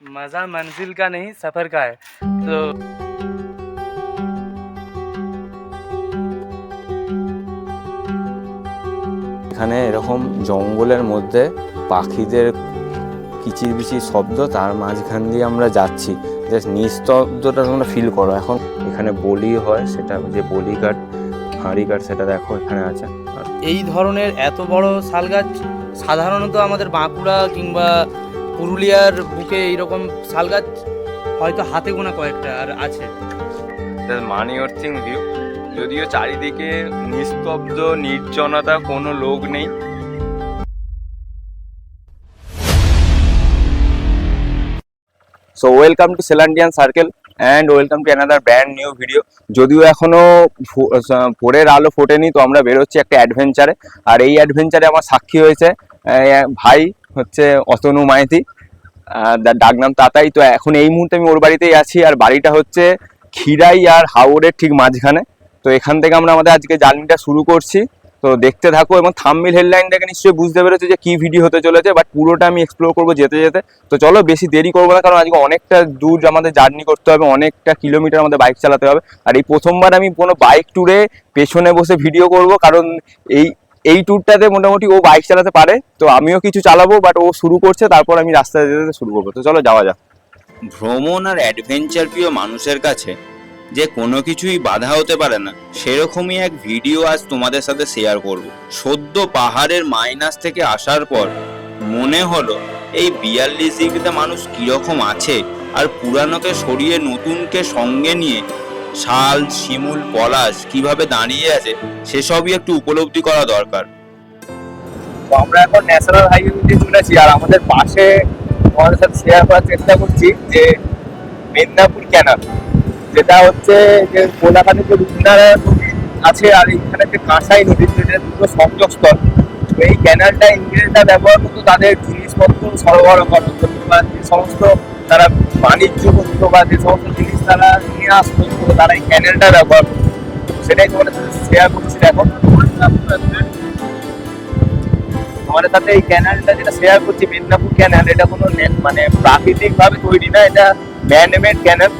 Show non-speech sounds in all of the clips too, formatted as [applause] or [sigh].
मज़ा मंजिल का नहीं सफ़र का है तो এখানে এরকম জঙ্গলের মধ্যে পাখিদের কিচিরবিচির শব্দ তার মাঝখান দিয়ে আমরা যাচ্ছি জাস্ট নিস্তব্ধটা তোমরা ফিল করো এখন এখানে বলি হয় সেটা যে বলি কাঠ হাঁড়ি কাঠ সেটা দেখো এখানে আছে আর এই ধরনের এত বড় শাল গাছ সাধারণত আমাদের বাঁকুড়া কিংবা পুরুলিয়ার বুকে এইরকম শাল গাছ হয়তো হাতে গোনা কয়েকটা আর আছে। মানি অর্থিং ভিউ যদিও চারিদিকে নিস্তব্ধ নির্জনতা কোনো লোক নেই। So welcome to Selandian circle and welcome to another brand new video যদিও এখনও ভো- আহ, ভোরের আলো ফোটেনি তো আমরা বেরোচ্ছি একটা অ্যাডভেঞ্চারে আর এই অ্যাডভেঞ্চারে আমার সাক্ষী হয়েছে ভাই হচ্ছে অতনু মাইতি। যার ডাকনাম তাতাই। তো এখন এই মুহূর্তে আমি ওর বাড়িতেই আছি। আর বাড়িটা হচ্ছে খিরাই আর হাওড়ের ঠিক মাঝখানে। তো এখান থেকে আমরা আমাদের আজকে জার্নিটা শুরু করছি। তো দেখতে থাকো এবং থাম্বিল হেডলাইন দেখে নিশ্চয়ই বুঝতে পেরেছ যে কী ভিডিও হতে চলেছে বাট পুরোটা আমি এক্সপ্লোর করব যেতে যেতে। তো চলো বেশি দেরি করব না, কারণ আজকে অনেকটা দূর আমাদের জার্নি করতে হবে, অনেকটা কিলোমিটার আমাদের বাইক চালাতে হবে। আর এই প্রথমবার আমি কোনো বাইক ট্যুরে পেছনে বসে ভিডিও করব, কারণ এই এই ট্যুরটাতে মোটামুটি ও বাইক চালাতে পারে, তো আমিও কিছু চালাবো বাট ও শুরু করছে, তারপর আমি রাস্তায় যেতে শুরু করব। তো চলো, যাওয়া যাক। ভ্রমণ আর অ্যাডভেঞ্চার প্রিয় মানুষের কাছে যে কোনো কিছুই বাধা হতে পারে না, সেরকমই এক ভিডিও আজ তোমাদের সাথে শেয়ার করব। সদ্য পাহাড়ের মাইনাস থেকে আসার পর মনে হলো, এই বিয়াল্লিশ ডিগ্রিতে মানুষ কীরকম আছে, আর পুরানোকে সরিয়ে নতুনকে সঙ্গে নিয়ে শাল, শিমুল, পলাশ কীভাবে দাঁড়িয়ে আছে, সেসবই একটু উপলব্ধি করা দরকার। তো আমরা এখন ন্যাশনাল হাইওয়ে চলেছি আর আমাদের পাশে তোমাদের সাথে শেয়ার করার চেষ্টা করছি যে মেদিনীপুর ক্যানাল যেটা হচ্ছে যে কোলাঘাটে যে আছে আর এখানে যে কাঁসাই নদী, যেটা দুটো সংযোগস্থল তো এই ক্যানালটা ইংরেজরা ব্যবহার করতো তাদের জিনিসপত্র সরবরাহ যে সমস্ত তারা বাণিজ্য করতো বা যে সমস্ত জিনিস তারা নিয়ে আসতো তারা এই ক্যানেলটা ব্যবহার করতো। সেটাই তোমাদের সাথে শেয়ার করছি, দেখো। তোমাদের সাথে এই ক্যানেলটা যেটা শেয়ার করছি, মেদিনীপুর ক্যানেল এটা কোনো মানে প্রাকৃতিক ভাবে তৈরি না, এটা ম্যানমেড ক্যানেল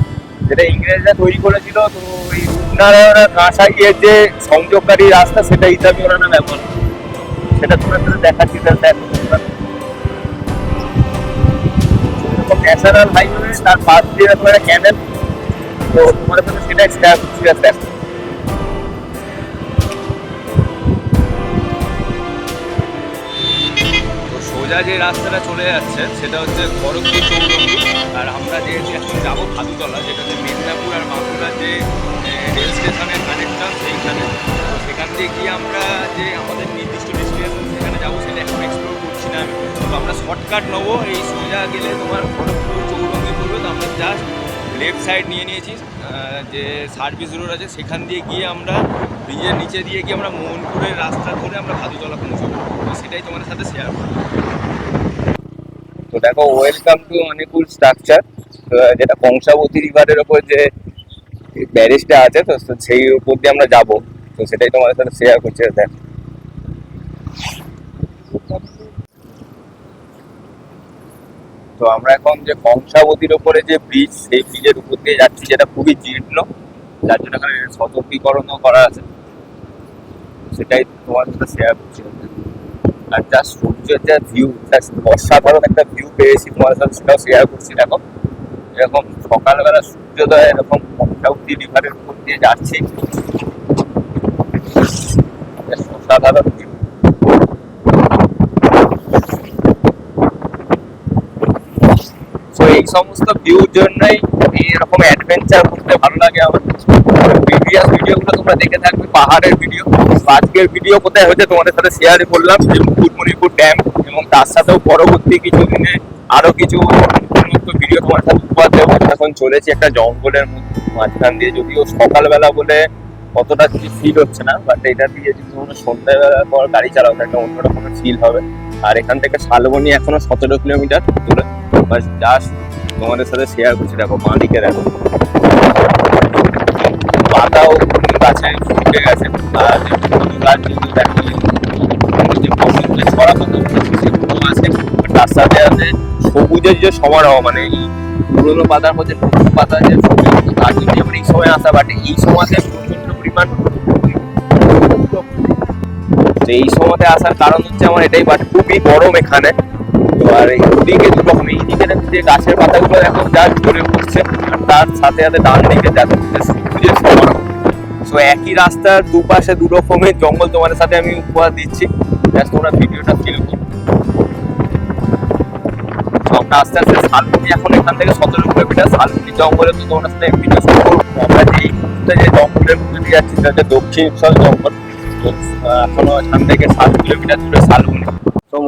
যেটা ইংরেজরা তৈরি করেছিল। তো এই রূপনারায়ণ আর কাঁসাইয়ের যে সংযোগকারী রাস্তা, সেটা হিসাবে ওরা না ব্যবহার সেটা তোমাদের সাথে দেখাচ্ছি দেখো। ন্যাশনাল হাইওয়ে তার পাশ দিয়ে এরকম একটা ক্যানেল তো তোমাদের সাথে সেটাই দেখো সোজা যে রাস্তাটা চলে যাচ্ছে, সেটা হচ্ছে খড়গপুর চৌরঙ্গি। আর আমরা যে এখন যাব ভাদুতলা যেটা হচ্ছে মেদিনীপুর আর বাঁকুড়ার যে রেল স্টেশনের কানেকশন সেইখানে। সেখান দিয়ে গিয়ে আমরা যে আমাদের নির্দিষ্ট ডেস্টিনেশন সেখানে যাব, সেটা এখন এক্সপ্লোর না আমি তো আমরা শর্টকাট নেব, এই সোজা গেলে তোমার চৌরঙ্গি পড়বে তো আমরা জাস্ট লেফট সাইড নিয়ে নিয়েছি যে সার্ভিস রোড আছে, সেখান দিয়ে গিয়ে আমরা ব্রিজের নিচে দিয়ে গিয়ে আমরা মোহনপুরের রাস্তা ধরে আমরা ভাদুতলা পৌঁছবো তো সেটাই তোমাদের সাথে শেয়ার করব। তো দেখো ওয়েলকাম টু অনেকুল স্ট্রাকচার যেটা কংসাবতী রিভারের ওপর যে ব্যারেজটা আছে, তো সেই উপর দিয়ে আমরা যাব। তো সেটাই তোমাদের সাথে শেয়ার করছি, দেখ। তো আমরা এখন যে কংসাবতীর ওপরে যে ব্রিজ সেই ব্রিজের উপর দিয়ে যাচ্ছি, যেটা খুবই জীর্ণ, যার জন্য এখানে সতর্কীকরণও করা আছে। সেটাই তোমার সাথে শেয়ার করছি। আর যা সূর্যের যা ভিউ অসাধারণ একটা ভিউ পেয়েছি তোমার সাথে, সেটাও শেয়ার করছি, দেখো। এরকম সকালবেলা সূর্যোদয়, এরকম কংসাবতী রিভারের উপর দিয়ে যাচ্ছি। অসাধারণ ভিউ তো এই সমস্ত ভিউর জন্যই এরকম অ্যাডভেঞ্চার করতে ভালো লাগে আমার। প্রিভিয়াস ভিডিওগুলো তোমরা দেখে থাকবে, পাহাড়ের ভিডিও আজকের ভিডিও কোথায় হয়েছে তোমাদের সাথে শেয়ার করলাম যে মুকুটমণিপুর ড্যাম এবং তার সাথেও পরবর্তী কিছু দিনে আরও কিছু ভিডিও তোমার সাথে উপহার দেবো। এখন চলেছি একটা জঙ্গলের মধ্যে, মাঝখান দিয়ে যদিও সকালবেলা বলে কতটা কিছু ফিল হচ্ছে না বাট এটা দিয়ে যদি কোনো সন্ধ্যাবেলার পর গাড়ি চালাও একটা অন্যরকম ফিল হবে। আর এখান থেকে শালবনি এখনও সতেরো কিলোমিটার দূরে। বাস জাস্ট তোমাদের সাথে শেয়ার করছি, দেখো মালিকে দেখো পাতাও গাছে, ফুটে গেছে। আর গাছ যেগুলো দেখো তার সাথে সবুজের যে সমারোহ মানে এই পুরোনো পাতার মধ্যে নতুন পাতা যে তার জন্য আমার এই সময় আসা বাটে। এই সময়তে প্রচণ্ড পরিমাণ তো এই সময়তে আসার কারণ হচ্ছে আমার এটাই বাট খুবই গরম এখানে। আর এই দিকে যে গাছের পাতাগুলো এখন যা আর তার সাথে সাথে ডান দিকে সো একই রাস্তার দুপাশে জঙ্গল তোমাদের সাথে আমি উপহার দিচ্ছি। তোমরা ভিডিওটা ফিল করো। আস্তে আস্তে এখন এখান থেকে সতেরো কিলোমিটার। জঙ্গলে তো সাথে এমনি শুরু করব। আমরা যে যে জঙ্গলের মধ্যে দিয়ে যাচ্ছি, সেটা হচ্ছে জঙ্গল। তো এখনও এখান থেকে সাত কিলোমিটার দূরে শালবনি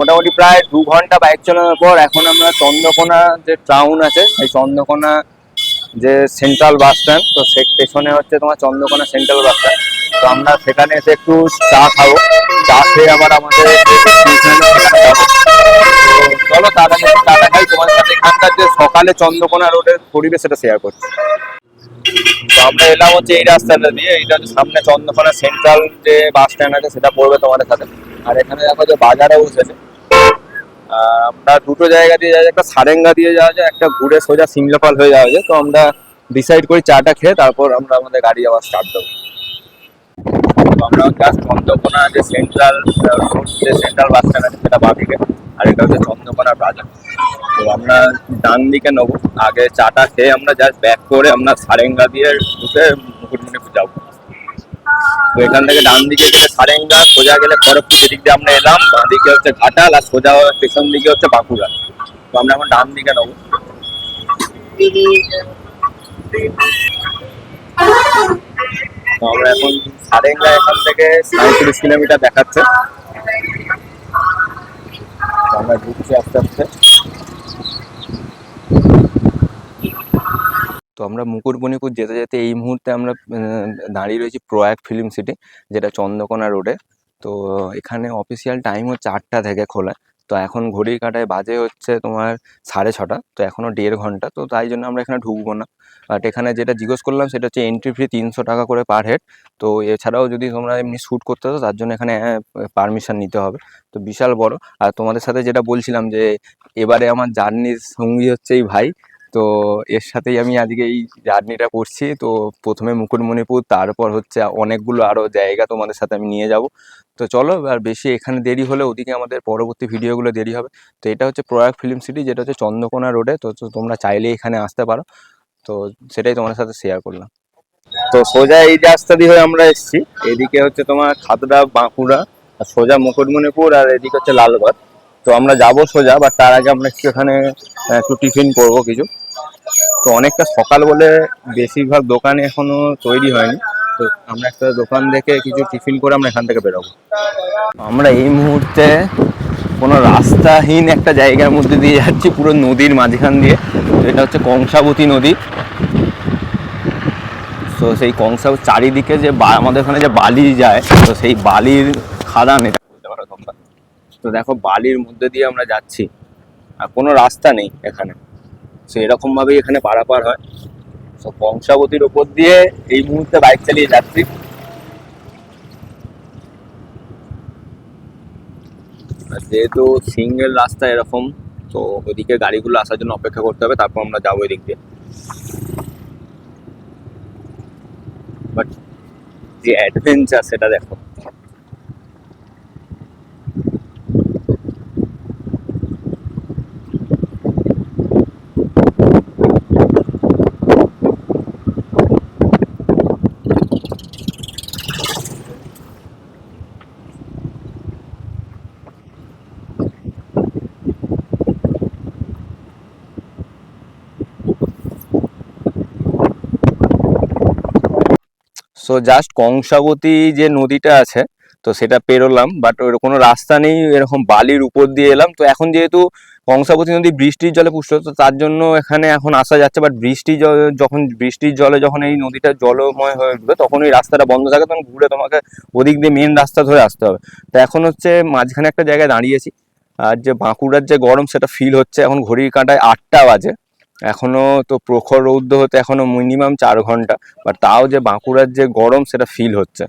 মোটামুটি প্রায় দু ঘণ্টা বাইক চালানোর পর এখন আমরা চন্দ্রকোনা যে টাউন আছে সেই চন্দ্রকোনা যে সেন্ট্রাল বাস স্ট্যান্ড তো সে পেছনে হচ্ছে তোমার চন্দ্রকোনা সেন্ট্রাল বাস স্ট্যান্ড তো আমরা সেখানে এসে একটু চা খাব। চা খেয়ে আবার আমাদের [laughs] চলো চাটা খাই। তোমাদের সাথে এখানকার যে সকালে চন্দ্রকোনা রোডের পরিবেশ, সেটা শেয়ার করছি। তো আমরা এলাম হচ্ছে এই রাস্তাটা দিয়ে, এইটা হচ্ছে সামনে চন্দ্রকোনা সেন্ট্রাল যে বাস স্ট্যান্ড আছে, সেটা পড়বে তোমাদের সাথে। আর এখানে দেখো যে বাজারে বসেছে আমরা দুটো জায়গা দিয়ে যাওয়া যায়, একটা সারেঙ্গা দিয়ে যাওয়া যায়, একটা ঘুরে সোজা সিমলাপাল হয়ে যাওয়া যায়। তো আমরা ডিসাইড করি চাটা খেয়ে তারপর আমরা আমাদের গাড়ি আবার স্টার্ট দেবো। আমরা জাস্ট চন্দ্রকোনা, যে সেন্ট্রাল যে সেন্ট্রাল বাস স্ট্যান্ড আছে, সেটা বাদিকে আর এটা হচ্ছে চন্দ্রকোনা প্লাজা তো আমরা ডান দিকে নেব। আগে চাটা খেয়ে আমরা জাস্ট ব্যাক করে আমরা সারেঙ্গা দিয়ে ঢুকে মুকুটমণিপুর যাব। তো এখান থেকে ডান দিকে গেলে সারেঙ্গা, সোজা গেলে খড়গপুর এদিক দিয়ে আমরা এলাম, বাঁ দিকে হচ্ছে ঘাটাল, আর সোজা পেছন দিকে হচ্ছে বাঁকুড়া। তো আমরা এখন ডান দিকে নেব। আমরা এখন সারেঙ্গা এখান থেকে সাঁত্রিশ কিলোমিটার দেখাচ্ছে। আমরা ঢুকছি আস্তে আস্তে। আমরা মুকুটমণিপুর যেতে যেতে এই মুহূর্তে আমরা দাঁড়িয়ে রয়েছি প্রয়াগ ফিল্ম সিটি, যেটা চন্দ্রকোনা রোডে তো এখানে অফিসিয়াল টাইম হচ্ছে আটটা থেকে খোলা। তো এখন ঘড়ির কাটায় বাজে হচ্ছে তোমার সাড়ে ছটা। তো এখনও দেড় ঘণ্টা। তো তাই জন্য আমরা এখানে ঢুকবো না। বাট এখানে যেটা জিজ্ঞেস করলাম সেটা হচ্ছে এন্ট্রি ফি তিনশো টাকা করে পার হেড তো এছাড়াও যদি তোমরা এমনি শ্যুট করতে চাও, তার জন্য এখানে পারমিশন নিতে হবে। তো বিশাল বড়। আর তোমাদের সাথে যেটা বলছিলাম যে, এবারে আমার জার্নির সঙ্গী হচ্ছে এই ভাই। তো এর সাথেই আমি আজকে এই জার্নিটা করছি। তো প্রথমে মুকুটমণিপুর, তারপর হচ্ছে অনেকগুলো আরও জায়গা তোমাদের সাথে আমি নিয়ে যাব। তো চলো, আর বেশি এখানে দেরি হলে ওদিকে আমাদের পরবর্তী ভিডিওগুলো দেরি হবে। তো এটা হচ্ছে প্রয়াগ ফিল্ম সিটি, যেটা হচ্ছে চন্দ্রকোনা রোডে তো তোমরা চাইলে এখানে আসতে পারো। তো সেটাই তোমাদের সাথে শেয়ার করলাম। তো সোজা এই রাস্তা দিয়ে হয়ে আমরা এসেছি, এদিকে হচ্ছে তোমার খাতড়া, বাঁকুড়া, আর সোজা মুকুটমণিপুর, আর এদিকে হচ্ছে লালগড় তো আমরা যাব সোজা বাট তার আগে আমরা একটু এখানে একটু টিফিন করব কিছু। তো অনেকটা সকাল বলে বেশিরভাগ দোকানে এখনও তৈরি হয়নি। তো আমরা একটা দোকান দেখে কিছু টিফিন করে আমরা এখান থেকে বেরোবো। আমরা এই মুহূর্তে কোনো রাস্তাহীন একটা জায়গার মধ্যে দিয়ে যাচ্ছি, পুরো নদীর মাঝখান দিয়ে। এটা হচ্ছে কংসাবতী নদী। তো সেই কংসা, চারিদিকে যে আমাদের ওখানে যে বালি যায়, তো সেই বালির খাদান এটা বলতে পারো তোমরা। তো দেখো বালির মধ্যে দিয়ে আমরা যাচ্ছি, আর কোনো রাস্তা নেই এখানে। তো এরকম ভাবেই এখানে পারাপার হয়। তো কংসাবতীর ওপর দিয়ে এই মুহূর্তে বাইক চালিয়ে আর যেহেতু সিঙ্গেল রাস্তা এরকম, তো ওইদিকে গাড়িগুলো আসার জন্য অপেক্ষা করতে হবে, তারপর আমরা যাব এদিক দিয়ে। বাট যে অ্যাডভেঞ্চার সেটা দেখো। সো জাস্ট কংসাবতী যে নদীটা আছে, তো সেটা পেরোলাম বাট ওর কোনো রাস্তা নেই, এরকম বালির উপর দিয়ে এলাম। তো এখন যেহেতু কংসাবতী নদী বৃষ্টির জলে পুষ্ট, তো তার জন্য এখানে এখন আসা যাচ্ছে বাট বৃষ্টি যখন, বৃষ্টির জলে যখন এই নদীটা জলময় হয়ে উঠবে, তখন ওই রাস্তাটা বন্ধ থাকে, তখন ঘুরে তোমাকে ওদিক দিয়ে মেন রাস্তা ধরে আসতে হবে। তো এখন হচ্ছে মাঝখানে একটা জায়গায় দাঁড়িয়েছি, আর যে বাঁকুড়ার যে গরম, সেটা ফিল হচ্ছে। এখন ঘড়ির কাঁটায় আটটা বাজে। এখনও তো প্রখর রৌদ্র হতে এখনও মিনিমাম চার ঘণ্টা। বাট তাও যে বাঁকুড়ার যে গরম, সেটা ফিল হচ্ছে।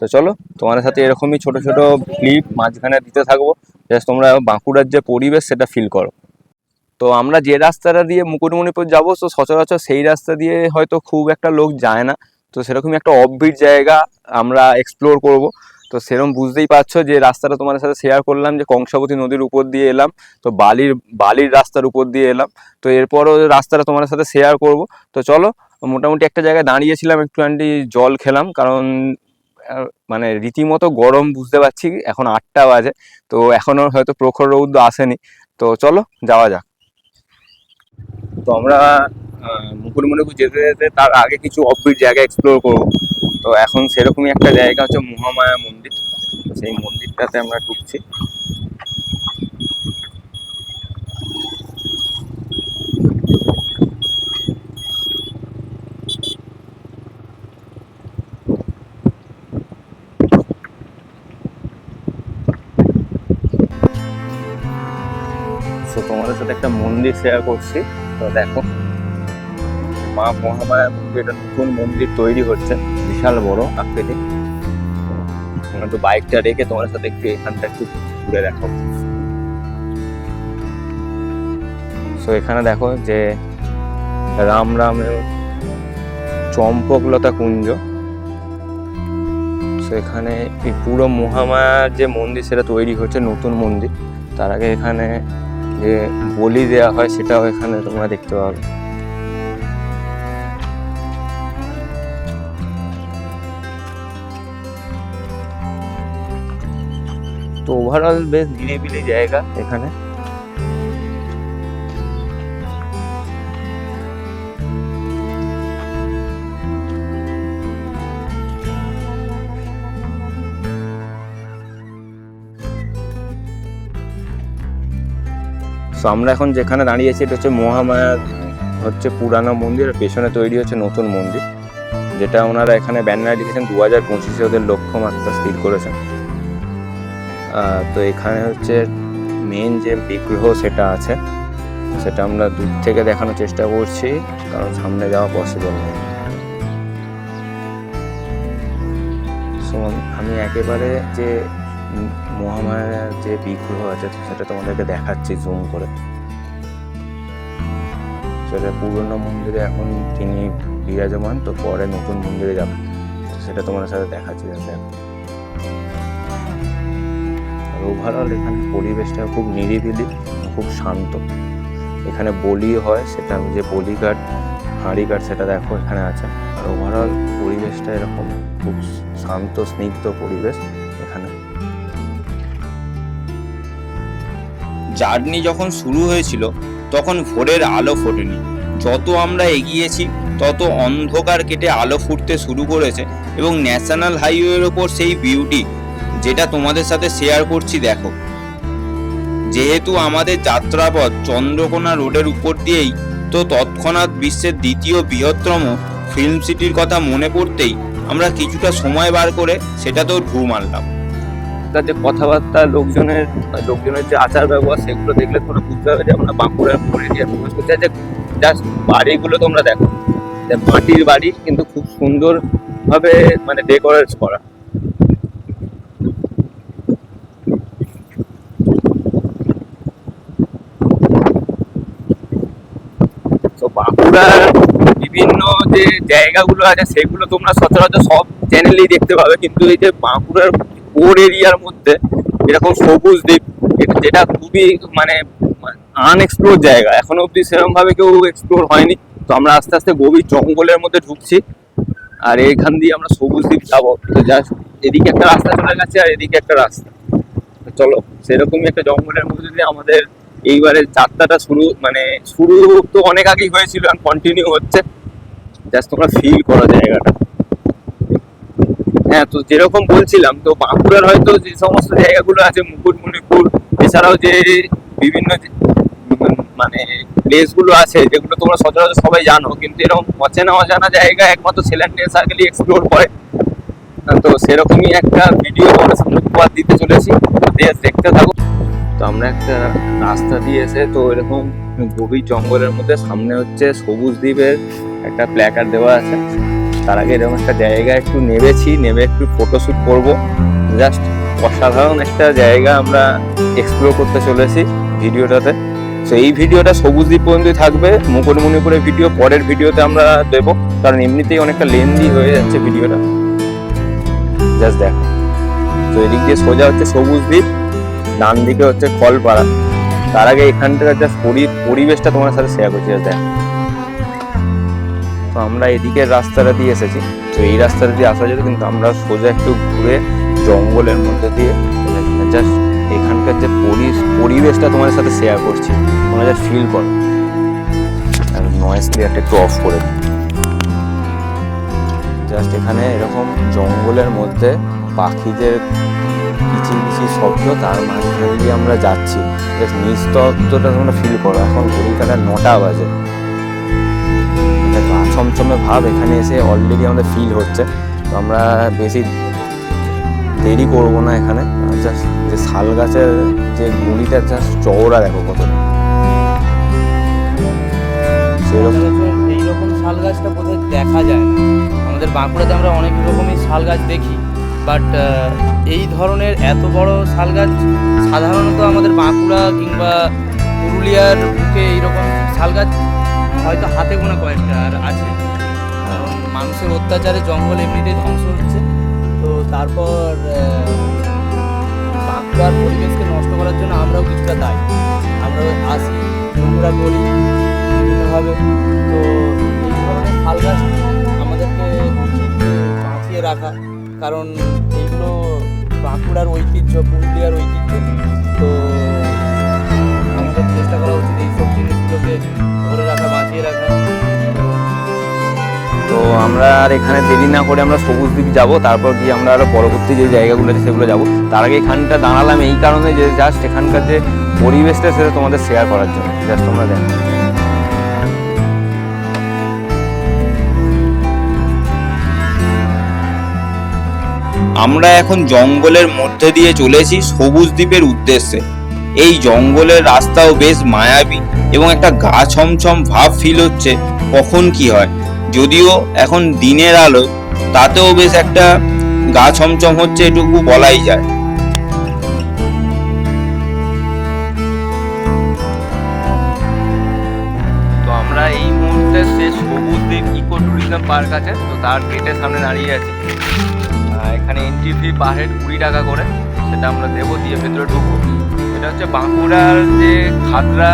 তো চলো, তোমাদের সাথে এরকমই ছোট ছোট ক্লিপ মাঝখানে দিতে থাকব। জাস্ট তোমরা বাঁকুড়ার যে পরিবেশ, সেটা ফিল করো। তো আমরা যে রাস্তাটা দিয়ে মুকুটমণিপুর যাব, তো সচরাচর সেই রাস্তা দিয়ে হয়তো খুব একটা লোক যায় না। তো সেরকমই একটা অফবিট জায়গা আমরা এক্সপ্লোর করব। তো সেরকম বুঝতেই পারছ যে রাস্তাটা তোমাদের সাথে শেয়ার করলাম যে কংসাবতী নদীর উপর দিয়ে এলাম, তো বালির বালির রাস্তার উপর দিয়ে এলাম, তো এরপরও রাস্তাটা তোমাদের সাথে শেয়ার করব। তো চলো, মোটামুটি একটা জায়গায় দাঁড়িয়েছিলাম একটুখানি জল খেলাম, কারণ মানে রীতিমতো গরম বুঝতে পারছি, এখন আটটা বাজে, তো এখনও হয়তো প্রখর রৌদ্র আসেনি, তো চলো, যাওয়া যাক। তো আমরা মুকুটমণিপুর যেতে যেতে তার আগে কিছু অফবিট জায়গা এক্সপ্লোর করব। তো এখন সেরকমই একটা জায়গা হচ্ছে মহামায়া মন্দির। সেই মন্দিরটাতে আমরা ঢুকছি। তো তোমাদের সাথে একটা মন্দির শেয়ার করছি। তো দেখো। মা মহামায়া এটা নতুন মন্দির তৈরি হচ্ছে, বিশাল বড় আকৃতি। তো বাইকটা রেখে তোমার সাথে একটু এখানটা একটু ঘুরে দেখো তো এখানে দেখো যে রাম রামের চম্পকলতা কুঞ্জ। তো এখানে এই পুরো মহামায়ার যে মন্দির, সেটা তৈরি হচ্ছে নতুন মন্দির। তার আগে এখানে যে বলি দেওয়া হয়, সেটাও এখানে তোমরা দেখতে পাবে। ওভারঅল বেশ নিরিবিলি জায়গা এখানে। তো আমরা এখন যেখানে দাঁড়িয়েছি এটা হচ্ছে মহামায়া হচ্ছে পুরানো মন্দির পেছনে তৈরি হচ্ছে নতুন মন্দির, যেটা ওনারা এখানে ব্যানার লিখেছেন দু হাজার পঁচিশে ওদের লক্ষ্যমাত্রা স্থির করেছেন। তো এখানে হচ্ছে মেন যে বিগ্রহ সেটা আছে, সেটা আমরা দূর থেকে দেখানোর চেষ্টা করছি, কারণ সামনে যাওয়া পসিবল নেই আমি একেবারে যে মহামায়ার যে বিগ্রহ আছে, সেটা তোমাদেরকে দেখাচ্ছি জুম করে। সেটা পুরনো মন্দিরে এখন তিনি বিরাজমান, তো পরে নতুন মন্দিরে যাবেন সেটা তোমাদের সাথে দেখাচ্ছি আর ওভারঅল এখানে পরিবেশটা খুব নিরিবিলি, খুব শান্ত। এখানে বলি হয় সেটা যে বলি গার্ড হাঁড়ি গার্ড সেটা দেখো এখানে আছে। আর ওভারঅল পরিবেশটা এরকম খুব শান্ত, স্নিগ্ধ পরিবেশ এখানে। জার্নি যখন শুরু হয়েছিল, তখন ভোরের আলো ফোটেনি। যত আমরা এগিয়েছি, তত অন্ধকার কেটে আলো ফুটতে শুরু করেছে এবং ন্যাশনাল হাইওয়ের ওপর সেই বিউটি যেটা তোমাদের সাথে শেয়ার করছি, দেখো। যেহেতু আমাদের যাত্রাপথ চন্দ্রকোনা রোডের উপর দিয়েই, তো তৎক্ষণাৎ বিশ্বের দ্বিতীয় বৃহত্তম ফিল্ম সিটির কথা মনে পড়তেই আমরা কিছুটা সময় বার করে সেটাতেও ঢু মারলাম। তার যে কথাবার্তা লোকজনের লোকজনের যে আচার ব্যবহার, সেগুলো দেখলে তোমরা বুঝতে পারবে যে আমরা বাঁকুড়ার পুরো এরিয়া প্রবেশ করতে যে জাস্ট বাড়িগুলো তোমরা দেখো। যে মাটির বাড়ি, কিন্তু খুব সুন্দর ভাবে মানে ডেকোরেট করা তো বাঁকুড়ার বিভিন্ন যে জায়গাগুলো আছে, সেগুলো তোমরা সচরাচর সব চ্যানেলেই দেখতে পাবে। কিন্তু এই যে বাঁকুড়ার কোর এরিয়ার মধ্যে এরকম সবুজ দ্বীপ যেটা খুবই মানে আনএক্সপ্লোর জায়গা। এখনও অব্দি সেরকম ভাবে কেউ এক্সপ্লোর হয়নি। তো আমরা আস্তে আস্তে গভীর জঙ্গলের মধ্যে ঢুকছি। আর এইখান দিয়ে আমরা সবুজ দ্বীপ যাব। তো জাস্ট এদিকে একটা রাস্তা চলে গেছে আর এদিকে একটা রাস্তা। চলো, সেরকমই একটা জঙ্গলের মধ্যে দিয়ে আমাদের এইবারে যাত্রাটা শুরু মানে শুরু তো অনেক আগেই হয়েছিল আর কন্টিনিউ হচ্ছে। জাস্ট তোমরা ফিল করো জায়গাটা। হ্যাঁ তো যেরকম বলছিলাম, তো বাঁকুড়ার হয়তো যে সমস্ত জায়গাগুলো আছে, মুকুটমণিপুর, এছাড়াও যে বিভিন্ন মানে প্লেসগুলো আছে, যেগুলো তোমরা সচরাচর সবাই জানো, কিন্তু এরকম অচেনা অজানা জায়গা একমাত্র সেলেন্ডিয়ান সার্কেলই এক্সপ্লোর করে। তো সেরকমই একটা ভিডিও তোমাদের সামনে উপহার দিতে চলেছি। দেখতে থাকো। তো আমরা একটা রাস্তা দিয়ে এসে তো এরকম গভীর জঙ্গলের মধ্যে সামনে হচ্ছে সবুজ দ্বীপের একটা প্ল্যাকার দেওয়া আছে। তার আগে এরকম একটা জায়গায় একটু নেমেছি, নেমে একটু ফটোশ্যুট করব। জাস্ট অসাধারণ একটা জায়গা আমরা এক্সপ্লোর করতে চলেছি ভিডিওটাতে। তো এই ভিডিওটা সবুজ দ্বীপ পর্যন্তই থাকবে। মুকুটমণিপুরের ভিডিও পরের ভিডিওতে আমরা দেবো। কারণ এমনিতেই অনেকটা লেন্দি হয়ে যাচ্ছে ভিডিওটা জাস্ট দেখো। তো এদিক দিয়ে সোজা হচ্ছে সবুজ দ্বীপ। ডান দিকে হচ্ছে কলপাড়া। তার আগে এখানটার জাস্ট পরিবেশটা তোমার সাথে শেয়ার করছি দেখো। তো আমরা এদিকের রাস্তাটা দিয়ে এসেছি। তো এই রাস্তাটা দিয়ে আসা যেত, কিন্তু আমরা সোজা একটু ঘুরে জঙ্গলের মধ্যে দিয়ে জাস্ট এখানকার যে পরি- পরিবেশটা তোমাদের সাথে শেয়ার করছি। তোমরা জাস্ট ফিল করো। আর নয়েজ ক্লিয়ারটা একটু অফ করে জাস্ট এখানে এরকম জঙ্গলের মধ্যে পাখিদের কিচির কিচির শব্দ তার মাঝখান দিয়ে আমরা যাচ্ছি। জাস্ট নিস্তব্ধটা তোমরা ফিল করো। এখন ঘড়ি নটা বাজে। ছমছমে ভাব এখানে এসে অলরেডি আমাদের ফিল হচ্ছে। তো আমরা বেশি দেরি করব না এখানে। জাস্ট যে শাল গাছের যে গুঁড়িটা জাস্ট চওড়া দেখো সচরাচর এইরকম শাল গাছটা দেখা যায় আমাদের বাঁকুড়াতে আমরা অনেক রকমই শাল গাছ দেখি বাট এই ধরনের এত বড় শাল গাছ সাধারণত আমাদের বাঁকুড়া কিংবা পুরুলিয়ার বুকে এইরকম শাল গাছ হয়তো হাতে গোনা কয়েকটা আর আছে। মানুষের অত্যাচারে জঙ্গল এমনিতেই ধ্বংস হচ্ছে। তো তারপর বাঁকুড়ার পরিবেশকে নষ্ট করার জন্য আমরাও কিছুটা দায়ী। আমরা আসি, নোংরা করি বিভিন্নভাবে তো এই ধরনের শাল গাছ আমাদেরকে বাঁচিয়ে রাখা। কারণ এইগুলো বাঁকুড়ার ঐতিহ্য, পুরুলিয়ার ঐতিহ্য। তো আমাদের চেষ্টা করা উচিত এইসব জিনিসগুলোকে ধরে রাখা, বাঁচিয়ে রাখা। তো আমরা আর এখানে দেরি না করে আমরা সবুজ দ্বীপ যাব, তারপর গিয়ে আমরা আরও পরবর্তী যে জায়গাগুলো আছে সেগুলো যাব। তার আগে এখানটা দাঁড়ালাম এই কারণে যে জাস্ট এখানকার যে পরিবেশটা সেটা তোমাদের শেয়ার করার জন্য। জাস্ট তোমরা দেখো। আমরা এখন জঙ্গলের মধ্যে দিয়ে চলেছি সবুজ দ্বীপের উদ্দেশ্যে। এই জঙ্গলের রাস্তাও বেশ মায়াবী এবং একটা গা ছমছম ভাব ফিল হচ্ছে, কখন কি হয়? যদিও এখন দিনের আলো, তাতেও বেশ একটা গা ছমছম হচ্ছে এটুকু বলাই যায়। তো আমরা এই মুহূর্তে সে সবুজ দ্বীপ ইকো ট্যুরিজম পার্ক আছে, তো তার গেটের সামনে দাঁড়িয়ে আছি। এখানে এন্ট্রি ফি পার হেড কুড়ি টাকা করে। সেটা আমরা দেবো দিয়ে ভেতরে ঢুকবো। এটা হচ্ছে বাঁকুড়ার যে খাতড়া,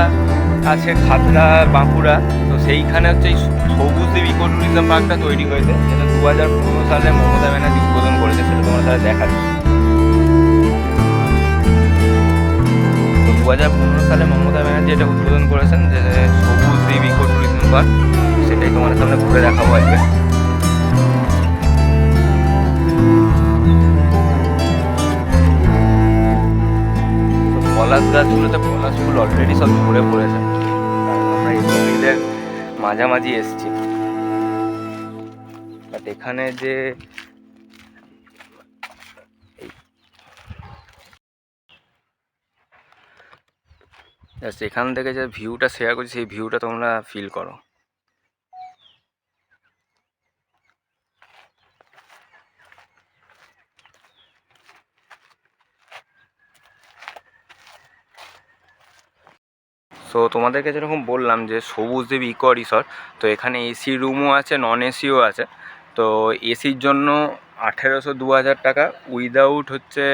আছে খাতড়া, বাঁকুড়া। তো সেইখানে হচ্ছে এই সবুজ ইকো ট্যুরিজম পার্কটা তৈরি হয়েছে। যেটা দু হাজার পনেরো সালে মমতা ব্যানার্জি উদ্বোধন করেছে, সেটা তোমার সাথে দেখাচ্ছি তো দু হাজার পনেরো সালে মমতা ব্যানার্জি এটা উদ্বোধন করেছেন, যে সবুজ ইকো ট্যুরিজম পার্ক সেটাই তোমার সামনে ঘুরে দেখাবো আজকে। পলাশ গাছগুলোতে, পলাশ ফুল অলরেডি সব ঝরে পড়েছে। আমরা এপ্রিলের মাঝামাঝি এসছি। বাট এখানে যে এখান থেকে যে ভিউটা শেয়ার করছি, সেই ভিউটা তোমরা ফিল করো। সো তোমাদেরকে যেরকম বললাম যে সবুজ দেবী ইকো রিসর্ট, তো এখানে এসি রুমও আছে নন এসিও আছে। তো এসির জন্য আঠেরোশো দু হাজার টাকা উইদাউট হচ্ছে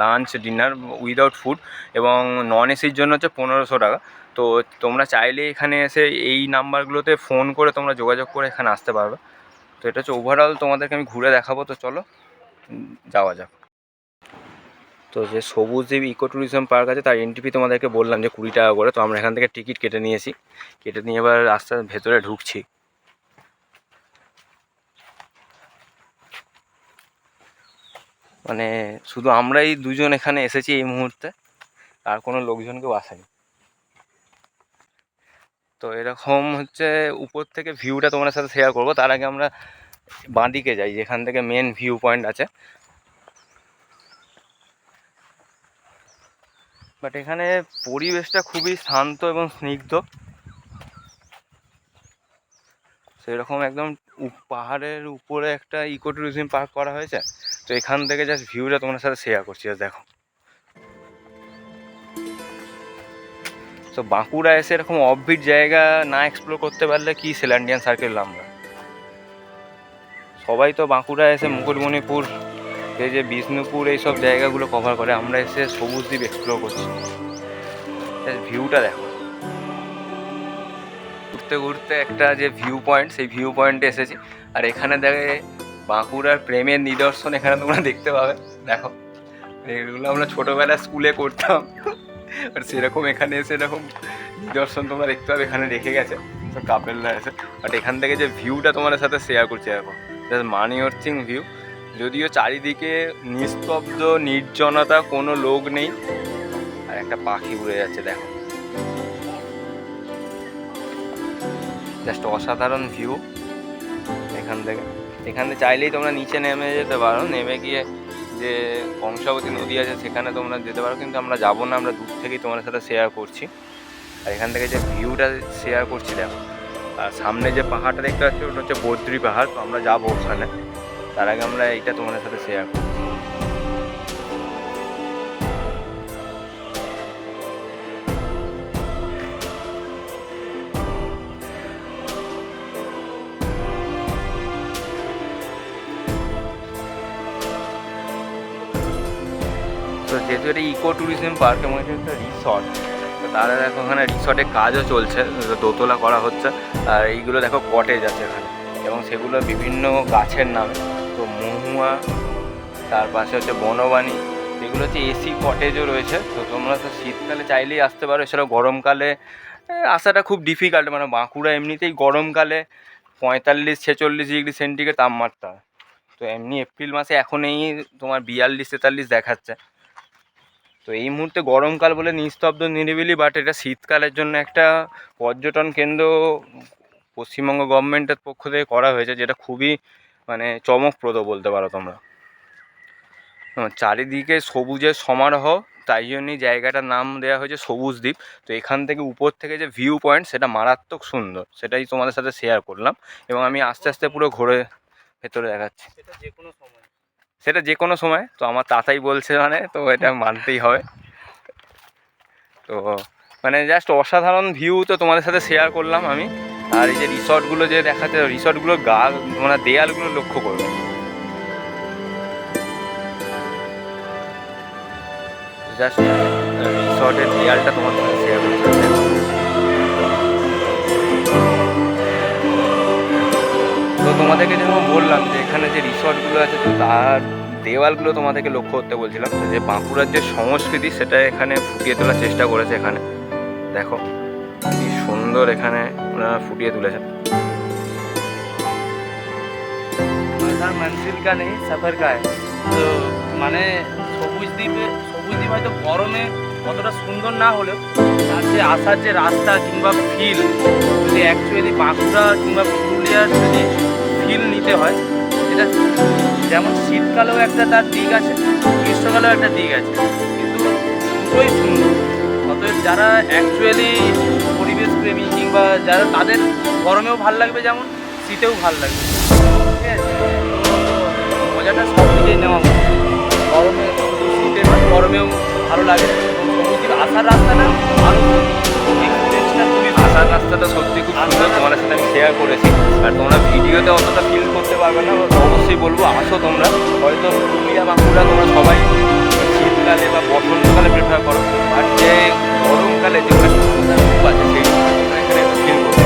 লাঞ্চ ডিনার উইদাউট ফুড এবং নন এসির জন্য হচ্ছে পনেরোশো টাকা। তো তোমরা চাইলে এখানে এসে এই নাম্বারগুলোতে ফোন করে তোমরা যোগাযোগ করে এখানে আসতে পারবে। তো এটা হচ্ছে ওভারঅল তোমাদেরকে আমি ঘুরে দেখাবো, তো চলো যাওয়া যাক। তো যে সবুজ দেবী ইকো ট্যুরিজম পার্ক আছে, তার এন্ট্রি তোমাদেরকে বললাম যে কুড়ি টাকা করে। তো আমরা এখান থেকে টিকিট কেটে নিয়েছি। কেটে নিয়ে এবার রাস্তার ভেতরে ঢুকছি। মানে শুধু আমরাই দুজন এখানে এসেছি এই মুহূর্তে। আর কোনো লোকজন কেউ আসেনি। তো এরকম হচ্ছে উপর থেকে ভিউটা তোমাদের সাথে শেয়ার করব। তার আগে আমরা বাঁদিকে যাই, যেখান থেকে মেন ভিউ পয়েন্ট আছে। বাট এখানে পরিবেশটা খুবই শান্ত এবং স্নিগ্ধ। সেরকম একদম পাহাড়ের উপরে একটা ইকো ট্যুরিজম পার্ক করা হয়েছে। তো এখান থেকে জাস্ট ভিউটা তোমার সাথে শেয়ার করছি দেখো। তো বাঁকুড়া এসে এরকম অফবিট জায়গা না এক্সপ্লোর করতে পারলে কি সেলান্ডিয়ান সার্কেল আমরা সবাই তো বাঁকুড়া এসে মুকুটমণিপুর এই যে বিষ্ণুপুর এইসব জায়গাগুলো কভার করে, আমরা এসে সবুজ দ্বীপ এক্সপ্লোর করছি। ভিউটা দেখো। ঘুরতে ঘুরতে একটা যে ভিউ পয়েন্ট সেই ভিউ পয়েন্টে এসেছি। আর এখানে দেখে বাঁকুড়ার প্রেমের নিদর্শন, এখানে তোমরা দেখতে পাবে। দেখো, এগুলো আমরা ছোটোবেলায় স্কুলে করতাম। আর সেরকম এখানে এসে এরকম নিদর্শন তোমরা দেখতে পাবে, এখানে রেখে গেছে। কাপেলরা এসে। বাট এখান থেকে যে ভিউটা তোমাদের সাথে শেয়ার করছি এখন মানি অর্থিং ভিউ যদিও চারিদিকে নিস্তব্ধ, নির্জনতা, কোনো লোক নেই। আর একটা পাখি উড়ে যাচ্ছে, দেখো। জাস্ট অসাধারণ ভিউ। এখান থেকে এখান থেকে চাইলেই তোমরা নিচে নেমে যেতে পারো। নেমে গিয়ে যে কংসাবতী নদী আছে, সেখানে তোমরা যেতে পারো। কিন্তু আমরা যাব না, আমরা দূর থেকেই তোমাদের সাথে শেয়ার করছি। আর এখান থেকে যে ভিউটা শেয়ার করছি, দেখো। আর সামনে যে পাহাড়টা দেখতে পাচ্ছি, ওটা হচ্ছে বদ্রি পাহাড়। তো আমরা যাব ওখানে। তার আগে আমরা এইটা তোমাদের সাথে শেয়ার করছি তো যেহেতু এটা ইকো ট্যুরিজম পার্ক এবং এটা একটা রিসর্ট তো তারা দেখো ওখানে রিসর্টে কাজও চলছে দোতলা করা হচ্ছে, আর এইগুলো দেখো কটেজ আছে এখানে, এবং সেগুলো বিভিন্ন গাছের নামে। মহুয়া, তার পাশে হচ্ছে বনবাণী এগুলো হচ্ছে এসি কটেজও রয়েছে। তো তোমরা তো শীতকালে চাইলেই আসতে পারো। এছাড়াও গরমকালে আসাটা খুব ডিফিকাল্ট মানে বাঁকুড়া এমনিতেই গরমকালে পঁয়তাল্লিশ, ছেচল্লিশ ডিগ্রি সেন্টিগ্রেড তাপমাত্রা। তো এমনি এপ্রিল মাসে এখন এই তোমার বিয়াল্লিশ, তেতাল্লিশ দেখাচ্ছে। তো এই মুহূর্তে গরমকাল বলে নিস্তব্ধ, নিরিবিলি বাট এটা শীতকালের জন্য একটা পর্যটন কেন্দ্র পশ্চিমবঙ্গ গভর্নমেন্টের পক্ষ থেকে করা হয়েছে, যেটা খুবই মানে চমকপ্রদ বলতে পারো তোমরা। চারিদিকে সবুজের সমারোহ তাই জন্যই জায়গাটার নাম দেওয়া হয়েছে সবুজ দ্বীপ। তো এখান থেকে উপর থেকে যে ভিউ পয়েন্ট সেটা মারাত্মক সুন্দর। সেটাই তোমাদের সাথে শেয়ার করলাম এবং আমি আস্তে আস্তে পুরো ঘুরে ভেতরে দেখাচ্ছি। সেটা যে কোনো সময়। সেটা যে কোনো সময় তো আমার তাতাই বলছে মানে তো এটা মানতেই হবে। তো মানে জাস্ট অসাধারণ ভিউ তো তোমাদের সাথে শেয়ার করলাম আমি। আর এই যে রিসর্টগুলো যে দেখাচ্ছে রিসর্টগুলোর গা মানে দেয়ালগুলো লক্ষ্য করবে। জাস্ট রিসর্টের দেয়ালটা তোমার সাথে শেয়ার করছি তো তোমাদেরকে যেরকম বললাম যে, এখানে যে রিসর্টগুলো আছে, তো তার দেওয়ালগুলো তোমাদেরকে লক্ষ্য করতে বলছিলাম। যে বাঁকুড়ার যে সংস্কৃতি, সেটা এখানে ফুটিয়ে তোলার চেষ্টা করেছে এখানে। দেখো, কি সুন্দর এখানে ওনারা ফুটিয়ে তুলেছেন मज़ा मंजिल का नहीं सफ़र का है তো মানে সবুজ দ্বীপে সবুজ দ্বীপ হয়তো গরমে অতটা সুন্দর না হলেও তার যে আসার যে রাস্তা কিংবা ফিল যদি অ্যাকচুয়ালি বাঁকুড়া কিংবা পুরুলিয়ার যদি ফিল নিতে হয় এটা যেমন শীতকালেও একটা তার দিক আছে গ্রীষ্মকালেও একটা দিক আছে কিন্তু দুটোই সুন্দর অতএব যারা অ্যাকচুয়ালি পরিবেশ প্রেমী কিংবা যারা তাদের গরমেও ভালো লাগবে যেমন শীতেও ভালো লাগবে। ঠিক আছে? মজাটা সব দিকেই নেওয়া গরমে শুধু শীতে নয় গরমেও ভালো লাগে। সমুদ্রের আসার খুবই ভালো আসার রাস্তাটা সত্যি খুব সুন্দর। তোমাদের সাথে আমি শেয়ার করেছি। আর তোমরা ভিডিওতে অতটা ফিল করতে পারবে না অবশ্যই বলব আসো তোমরা। হয়তো পুরুলিয়া বাঁকুড়া তোমরা সবাই শীতকালে বা বসন্তকালে প্রেফার করো। আর যে গরমকালে রূপ আছে, সেই এখানে ফিল পারো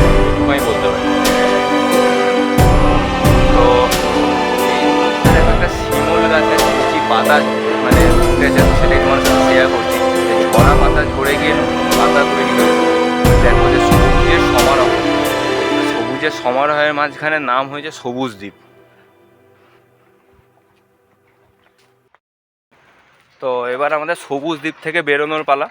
আমি বলতে পারি। তো একটা শিমল গাছের কচি পাতা মানে উঠেছে তো সেটাই তোমার সাথে শেয়ার করছি। যে ঝরা পাতা ঝরে গিয়ে পাতা তৈরি হয়েছে দেখো যে সবুজের সমারোহ। সবুজের সমারোহের মাঝখানে নাম হয়েছে সবুজ দ্বীপ। তো এবার আমাদের সবুজ দ্বীপ থেকে বেরোনোর পালা।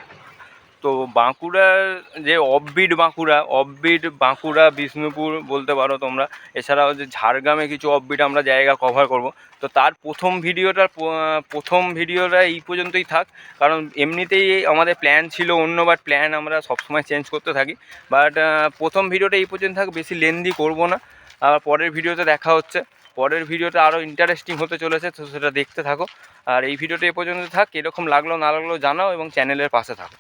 তো বাঁকুড়ার যে অফবিট বাঁকুড়া অফবিট বাঁকুড়া, বিষ্ণুপুর বলতে পারো তোমরা। এছাড়াও যে ঝাড়গ্রামে কিছু অফবিট আমরা জায়গা কভার করব। তো তার প্রথম ভিডিওটার প- প্রথম ভিডিওটা এই পর্যন্তই থাক। কারণ এমনিতেই আমাদের প্ল্যান ছিল অন্যবার প্ল্যান আমরা সবসময় চেঞ্জ করতে থাকি। বাট প্রথম ভিডিওটা এই পর্যন্ত থাক, বেশি লেন্দি করব না। আর পরের ভিডিওতে দেখা হচ্ছে। পরের ভিডিওটা আরও ইন্টারেস্টিং হতে চলেছে, তো সেটা দেখতে থাকো। আর এই ভিডিওটা এ পর্যন্ত থাক, এরকম লাগল না লাগল জানাও এবং চ্যানেলের পাশে থাকো।